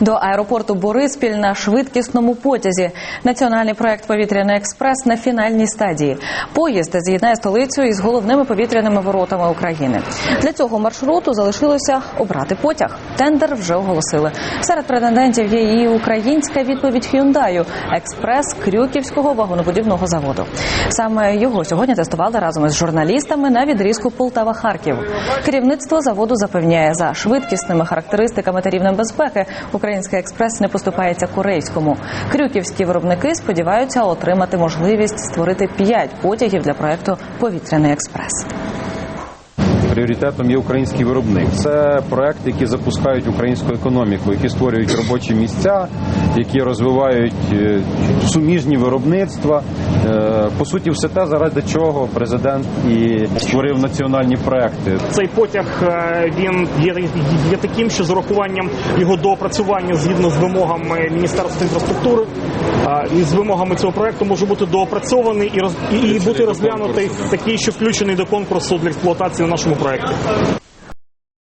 До аеропорту Бориспіль на швидкісному потязі. Національний проект Повітряний експрес на фінальній стадії. Поїзд з'єднає столицю із головними повітряними воротами України. Для цього маршруту залишилося обрати потяг. Тендер вже оголосили. Серед претендентів є і українська відповідь Hyundai – експрес Крюківського вагонобудівного заводу. Саме його сьогодні тестували разом із журналістами на відрізку Полтава-Харків. Керівництво заводу запевняє, за швидкісними характеристиками та рівнем безпеки український експрес не поступається корейському. Крюківські виробники сподіваються отримати можливість створити п'ять потягів для проекту Повітряний експрес. Пріоритетом є український виробник. Це проекти, які запускають українську економіку, які створюють робочі місця, які розвивають е, суміжні виробництва. Е, По суті, все те, заради чого президент і створив національні проекти. Цей потяг е, він є, є таким, що з урахуванням його доопрацювання згідно з вимогами Міністерства інфраструктури е, і з вимогами цього проекту може бути доопрацьований і роз і бути розглянутий такий, що включений до конкурсу для експлуатації на нашому проекті.